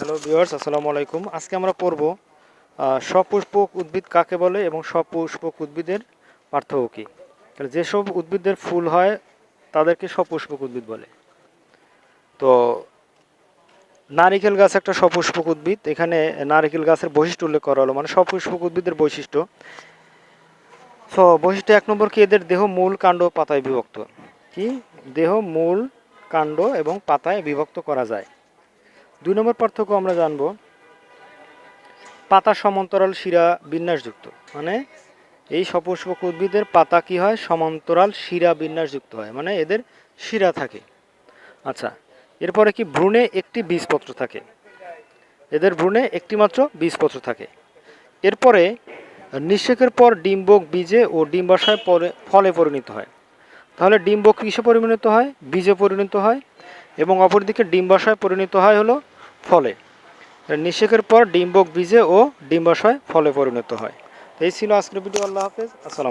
Hello viewers আসসালামু আলাইকুম। আজকে আমরা পড়ব সপুষ্পক উদ্ভিদ কাকে বলে এবং সপুষ্পক উদ্ভিদের পার্থক্য কী? তাহলে যেসব উদ্ভিদের ফুল হয়, তাদেরকে সপুষ্পক উদ্ভিদ বলে। তো, নারিকেল গাছ একটা সপুষ্পক উদ্ভিদ। এখানে নারিকেল গাছের বৈশিষ্ট্য উল্লেখ করা হলো মানে সপুষ্পক উদ্ভিদের বৈশিষ্ট্য। সো, বৈশিষ্ট্য এক নম্বর কি? এদের দেহ মূল, কাণ্ড, পাতায় বিভক্ত। কি? দেহ মূল, কাণ্ড এবং পাতায় বিভক্ত করা যায়। দুই নম্বর পার্থক্য আমরা জানব, পাতা সমান্তরাল শিরা বিন্যাসযুক্ত। মানে এই সপুষ্পক উদ্ভিদের পাতা কি হয়? সমান্তরাল শিরা বিন্যাসযুক্ত হয় মানে এদের শিরা থাকে। আচ্ছা এরপরে কি ভ্রূণে একটি বীজপত্র থাকে? এদের ভ্রূণে একটি মাত্র বীজপত্র থাকে। এরপরে নিষেকের পর ডিম্বক বীজে ও ডিম্বাশয় পরে, ফলে পরিণত হয়। তাহলে ডিম্বক কিসে পরিণত হয়? বীজে পরিণত হয় এবং অপরদিকে ডিম্বাশয় পরিণত হয় হলো ফলে। নিষেকের পর ডিম্বক বীজে ও ডিম্বাশয় ফলে পরিণত হয়। এই ছিল আজকের ভিডিও। আল্লাহ হাফেজ। আসসালাম